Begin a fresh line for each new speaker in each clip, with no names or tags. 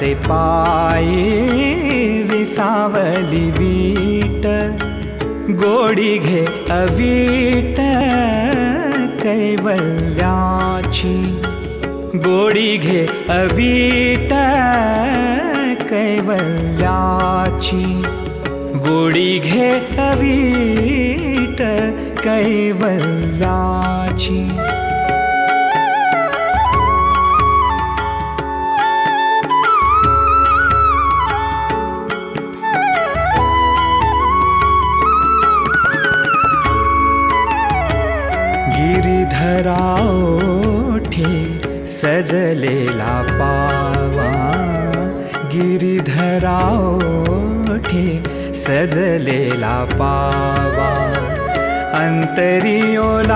पायी विसावली वीट गोडी घे अवीट कैवल्याची गोडी घे अवीट कैवल्याची सजलेला पावा गिरिधराओठे सजलेला पावा अंतरियोलावा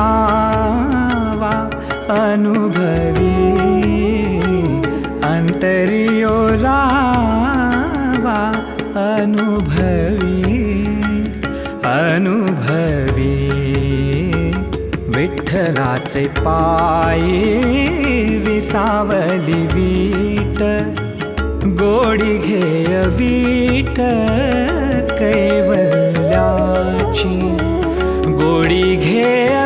अनुभवी अंतरियोलावा अनुभवी अनुभवी विठ्ठलाचे पायी सावली वीट गोडी घेय वीट कैवल्याची. गोडी घेय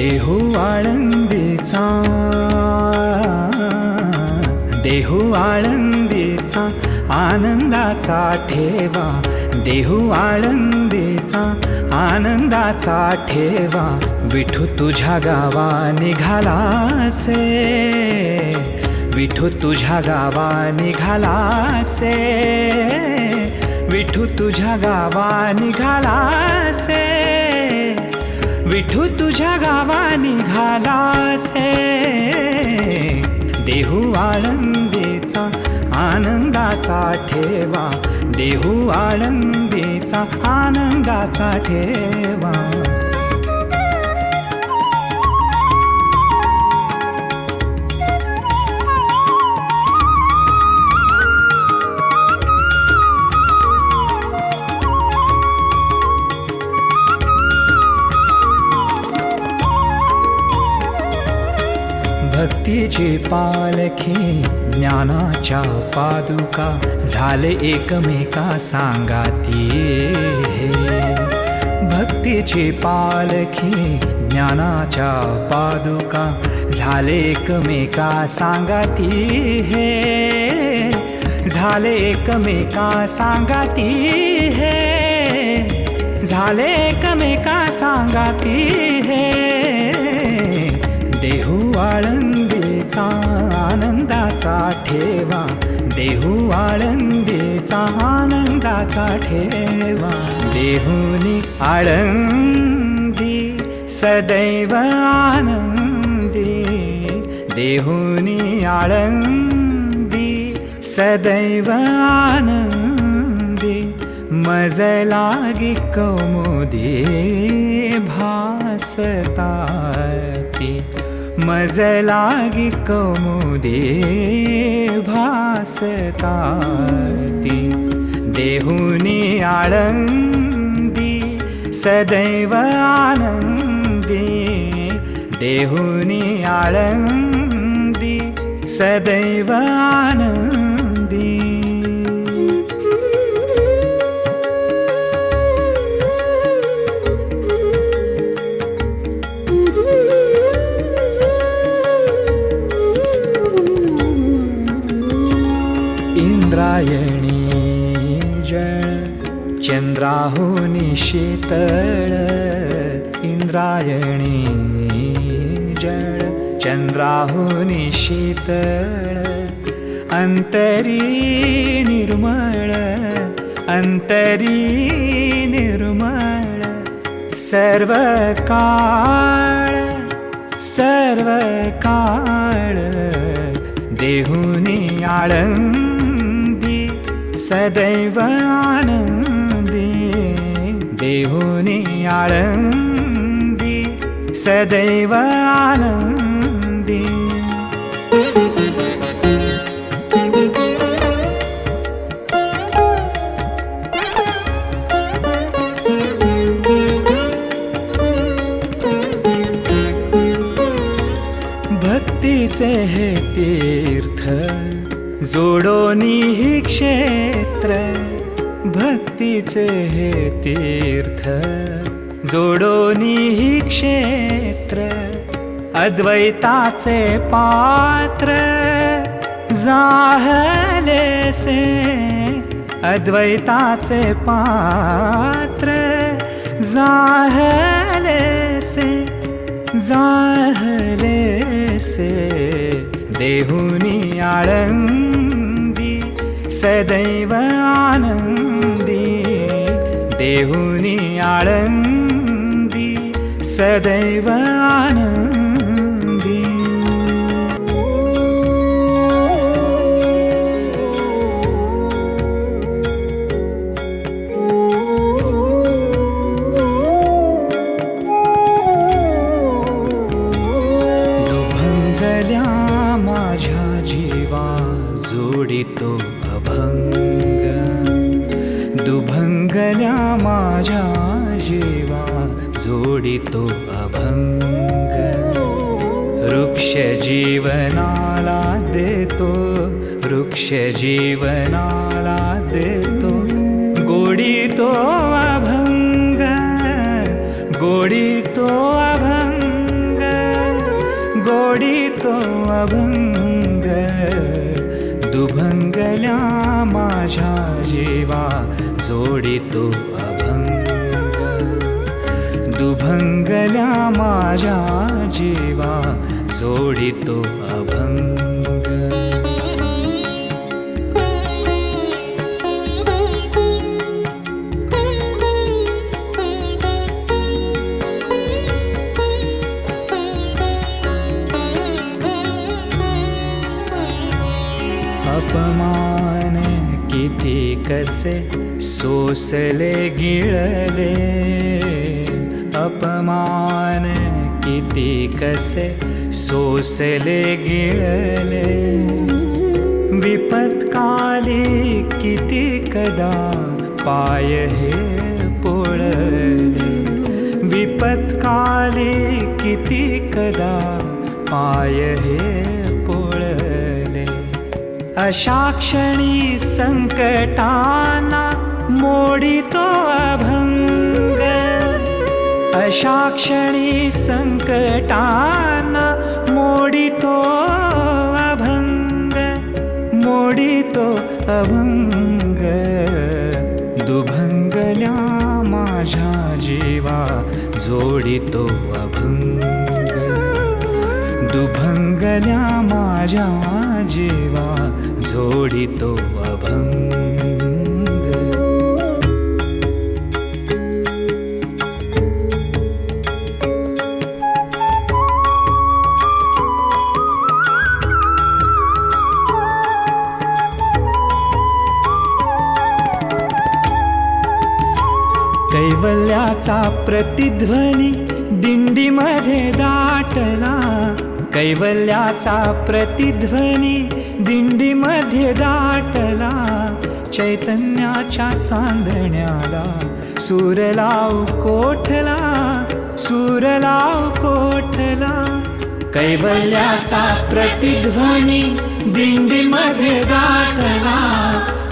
देहू आळंदीचा. देहू आळंदीचा आनंदाचा ठेवा. देहू आळंदीचा आनंदाचा ठेवा. विठू तुझ्या गावा निघालासे. विठू तुझ्या गावा निघालासे. विठू तुझ्या गावा निघालासे. विठू तुझ्या गावा निघालासे देहू आळंदीचा आनंदाचा ठेवा. देहू आळंदीचा आनंदाचा ठेवा. तुझे पालखी ज्ञानाच्या पादुका झाले एकमेका सांगाती हे भक्तीची पालखी ज्ञानाच्या पादुका झाले एकमेका सांगाती हे झाले एकमेका सांगाती हे झाले एकमेका सांगाती हे देहू आळंदीचा आनंदाचा ठेवा. देहू आळंदीचा आनंदाचा ठेवा. देहुनी आळंदी सदैव आनंदी. देहुनी आळंदी सदैव आनंदी. मज लागी कौमुदी भासता मजलागि कौमुदे भासकाति देहुनि देव सदैव आरङ्गी देहुनि देहनि सदैव आनन्दी इंद्राहुनी शीतळ इंद्रायणी जळ. चंद्राहुनी शीतळ अंतरी निर्मळ अंतरी निर्मळ. सर्व काळ सर्व काळ देहुनी आळंदी सदैव आनंद. देहुनी आळंदी सदैव आनंदी. भक्तीचे हे तीर्थ जोडोनी ही क्षेत्र. भक्तीचे हे तीर्थ जोडोनी ही क्षेत्र अद्वैताचे पात्र जाहलेसे अद्वैताचे पात्र जाहलेसे जाहलेसे देहुनी आळंदी सदैव आनंद। देहुनि आळि सदैव आनन्द माझ्या जीवा जोडितो अभंग. वृक्ष जीवनाला देतो वृक्ष जीवनाला देतो. गोडी तो अभंग गोडी तो अभंग गोडी तो अभंग. दुभंगल्या माझ्या जीवा जोडितो दुभंगल्या माझ्या जीवा जोडितो अभंग। अपमान किती कसे सोसले गिळले। अपमान किती कसे सोसले गिळले. विपत्काली किती कदा पाय हे पोळले. विपत्काली किती कदा पाय हे पोळले. अशा क्षणी संकटाना मोडितो अभंग. अशा क्षणी संकटाना मोडितो अभंग मोडितो अभंग. दुभंगल्या माझ्या जीवा जोडितो अभंग. दुभंगल्या माझ्या जीवा जोडितो अभंग. कैवल्याचा प्रतिध्वनी दिंडीमध्ये दाटला. कैवल्याचा प्रतिध्वनी दिंडीमध्ये दाटला. चैतन्याच्या चांदण्याला सूरलाव कोठला? सूरलाव कोठला? कैवल्याचा प्रतिध्वनी दिंडीमध्ये दाटला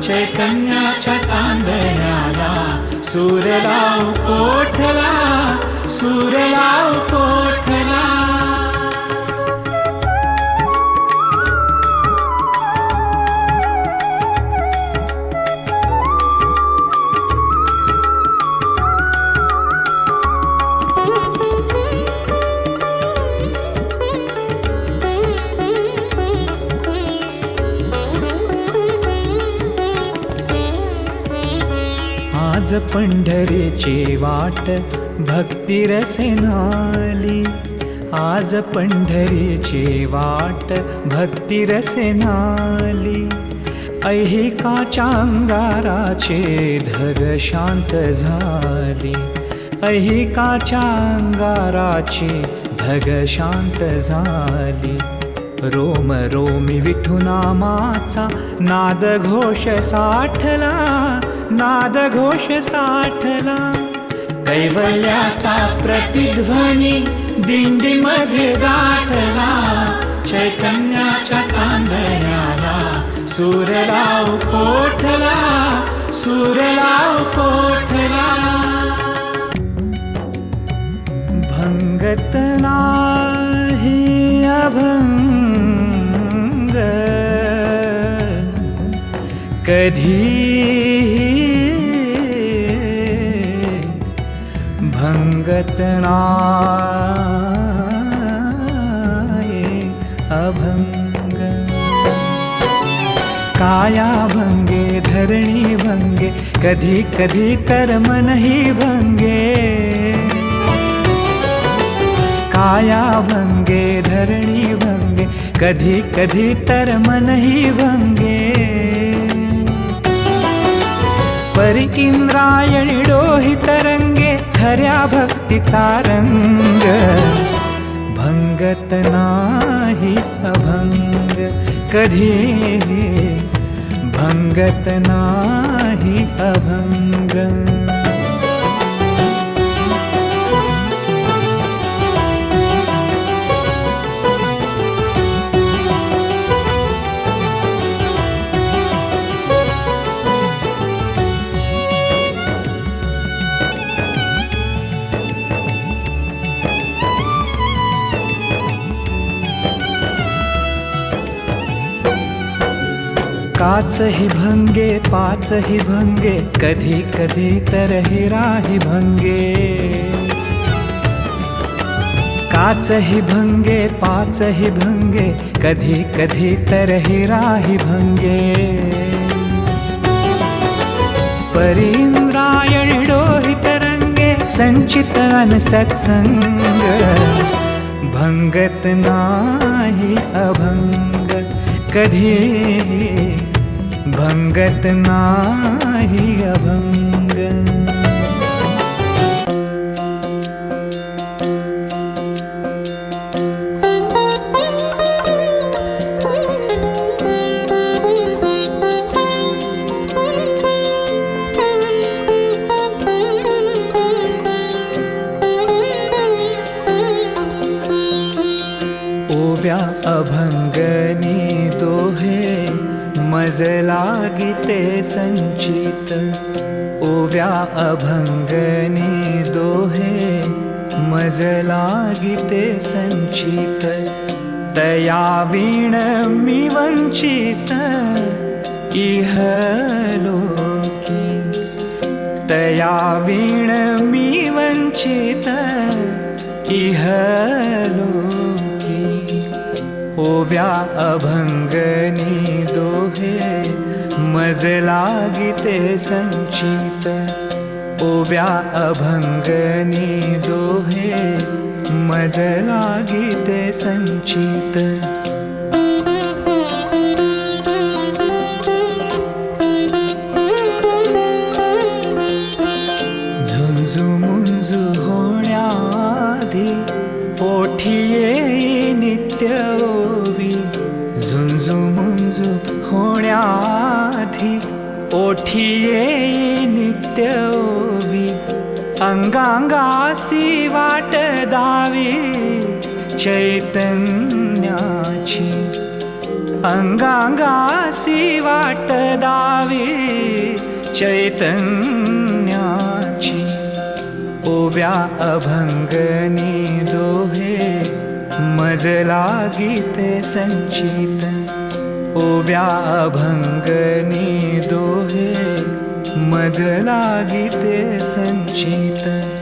चैतन्याच्या चांदण्याला सूरलाव कोठला? सूरलाव कोठला? पंढरीची वाट भक्ती रसेनाली. आज पंढरीची वाट भक्ती रसेनाली. ऐहिकाच्या अंगाराचे धग शांत झाली. ऐहिकाच्या अंगाराची धग शांत झाली. रोम रोमी विठुनामाचा नाद घोष साठला. नाद घोष साठला कैवल्याचा प्रतिध्वनी दिंडीमध्ये गाठला. चैतन्याच्या चांदण्याला सूरलाव कोठला? सूरलाव कोठला? भंगत नाही अभंग. कधी भंगत नाये अभंग। काया भंगे धरणी भंगे कधी कधी तर मनही भंगे। काया भंगे धरणी भंगे कधी कधी तर मनही भंगे। परी इंद्रायणी डोही तरंगे खऱ्या भक्तीचा रंग. भंगत नाही अभंग कधी भंगत नाही अभंग. पाचही भंगे पाचही भंगे कधी कधी तर हिराही भंगे. काचही भंगे पाचही भंगे कधी कधी तर हिराही भंगे. परींद्रायण डोहित रंगे संचित अन सत्संग. भंगत नाही अभंग कधी भंगत नाही अभंग। अभंगनी दोहे मज लागिते संचित. ओव्या अभंगनी दोहे मज लागिते संचित. तया वीण मी वंचित इह लोकी. तया वीण मी वंचित इह लोकी. ओव्या अभंगनी दोहे मज लागिते संचित. ओव्या अभंगनी दोहे मज लागिते संचित. अंगांगासी वाट दावी चैतन्याची. अंगांगासी वाट दावी चैतन्याची. ओव्या अभंगनी दोहे मज गीत संचित. ओव्या अभंगनी दोहे मज लागिते संचित।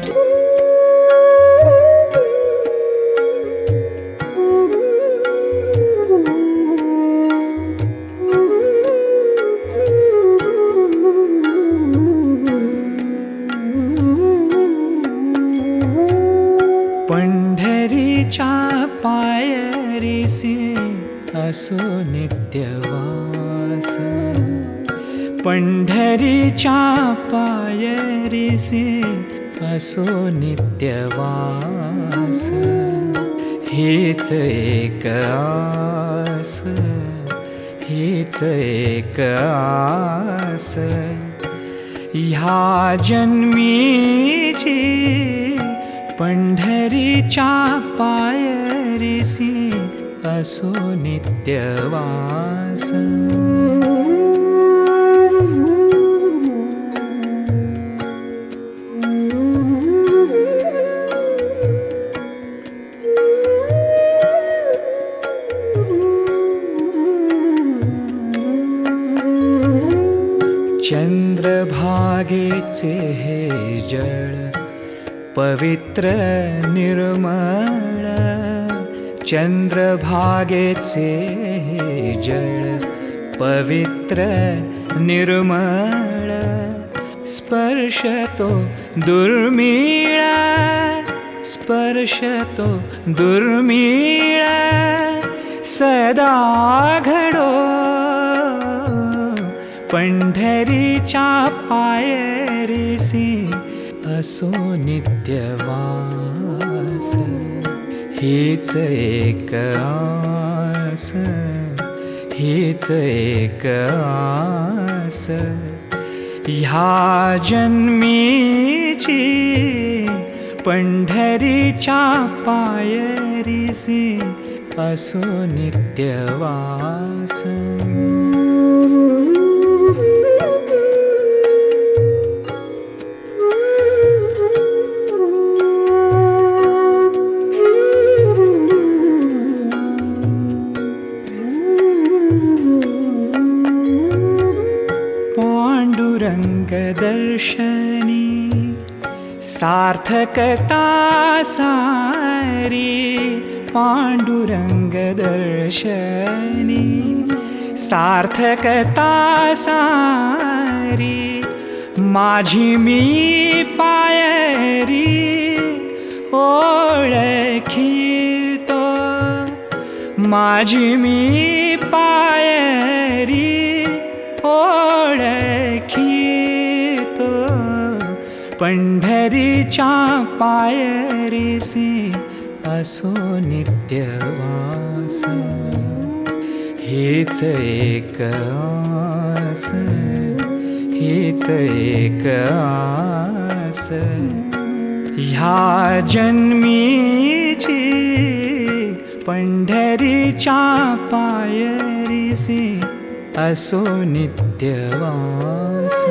असो नित्यवास. हीच एक आस. हीच एक आस. ह्या जन्मीची पंढरीच्या पायरीसी असो नित्यवास. चंद्रभागेचे हे जळ पवित्र निर्मळ। चंद्रभागेचे हे जळ पवित्र निर्मळ। स्पर्शतो दुर्मिळ स्पर्शतो दुर्मिळ। सदा घडो पंढरीच्या पायरीसी असो नित्यवास। हीच एक आस हीच एक आस। ह्या जन्मीची पंढरीच्या पायरीसी असो नित्यवास रङ्गदर्शनी दर्शनी सार्थकता सारी पाण्डुरङ्गदर्शनी सार्थकता सारी माझी मी पायरी ओळखितो माझी मी पायरी ओळखी पंढरीच्या पायरीसी असो नित्यवास. हेच एक आस हेच एक आस. ह्या जन्मीची पंढरीच्या पायरीसी असो नित्यवास.